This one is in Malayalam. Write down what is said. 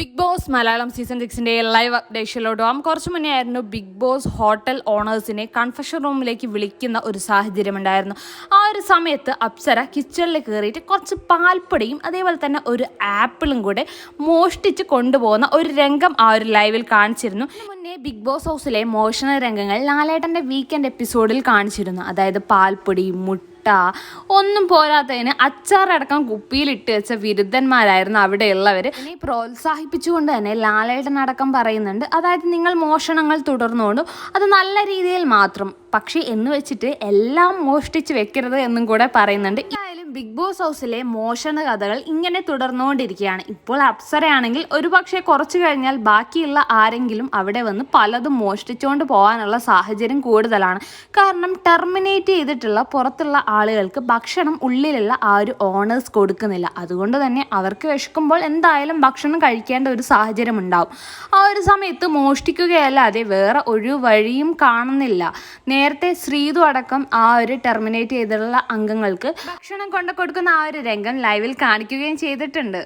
ബിഗ് ബോസ് മലയാളം സീസൺ സിക്സിന്റെ ലൈവ് അപ്ഡേഷനിലോട്ട് പോകാം കുറച്ച് മുന്നേ ആയിരുന്നു ബിഗ് ബോസ് ഹോട്ടൽ ഓണേഴ്സിനെ കൺഫഷൻ റൂമിലേക്ക് വിളിക്കുന്ന ഒരു സാഹചര്യം ഉണ്ടായിരുന്നു. ആ ഒരു സമയത്ത് അപ്സര കിച്ചണിൽ കയറിയിട്ട് കുറച്ച് പാൽപ്പൊടിയും അതേപോലെ തന്നെ ഒരു ആപ്പിളും കൂടെ മോഷ്ടിച്ച് കൊണ്ടുപോകുന്ന ഒരു രംഗം ആ ഒരു ലൈവിൽ കാണിച്ചിരുന്നു. മുന്നേ ബിഗ് ബോസ് ഹൗസിലെ മോഷണ രംഗങ്ങൾ ലാലേട്ടന്റെ വീക്കെൻഡ് എപ്പിസോഡിൽ കാണിച്ചിരുന്നു. അതായത് പാൽപ്പൊടി മുട്ട മുട്ട ഒന്നും പോരാത്തതിന് അച്ചാറടക്കം കുപ്പിയിലിട്ട് വെച്ച വിരുദ്ധന്മാരായിരുന്നു അവിടെയുള്ളവർ ഇനി പ്രോത്സാഹിപ്പിച്ചുകൊണ്ട് തന്നെ ലാലേട്ടൻ ലാലേട്ടനടക്കം പറയുന്നുണ്ട്. അതായത് നിങ്ങൾ മോഷണങ്ങൾ തുടർന്നുകൊണ്ടും അത് നല്ല രീതിയിൽ മാത്രം. പക്ഷേ എന്ന് വെച്ചിട്ട് എല്ലാം മോഷ്ടിച്ച് വെക്കരുത് എന്നും കൂടെ പറയുന്നുണ്ട്. ബിഗ് ബോസ് ഹൗസിലെ മോഷണ കഥകൾ ഇങ്ങനെ തുടർന്നുകൊണ്ടിരിക്കുകയാണ്. ഇപ്പോൾ അപ്സരയാണെങ്കിൽ ഒരുപക്ഷെ കുറച്ചു കഴിഞ്ഞാൽ ബാക്കിയുള്ള ആരെങ്കിലും അവിടെ വന്ന് പലതും മോഷ്ടിച്ചുകൊണ്ട് പോകാനുള്ള സാഹചര്യം കൂടുതലാണ്. കാരണം ടെർമിനേറ്റ് ചെയ്തിട്ടുള്ള പുറത്തുള്ള ആളുകൾക്ക് ഭക്ഷണം ഉള്ളിലുള്ള ആ ഒരു ഓണേഴ്സ് കൊടുക്കുന്നില്ല. അതുകൊണ്ട് തന്നെ അവർക്ക് വിശക്കുമ്പോൾ എന്തായാലും ഭക്ഷണം കഴിക്കേണ്ട ഒരു സാഹചര്യം ഉണ്ടാവും. ആ ഒരു സമയത്ത് മോഷ്ടിക്കുകയല്ലാതെ വേറെ ഒരു വഴിയും കാണുന്നില്ല. നേരത്തെ ശ്രീതു അടക്കം ആ ഒരു ടെർമിനേറ്റ് ചെയ്തിട്ടുള്ള അംഗങ്ങൾക്ക് ഭക്ഷണം കൊണ്ടു കൊടുക്കുന്ന ആ ഒരു രംഗം ലൈവിൽ കാണിക്കുകയും ചെയ്തിട്ടുണ്ട്.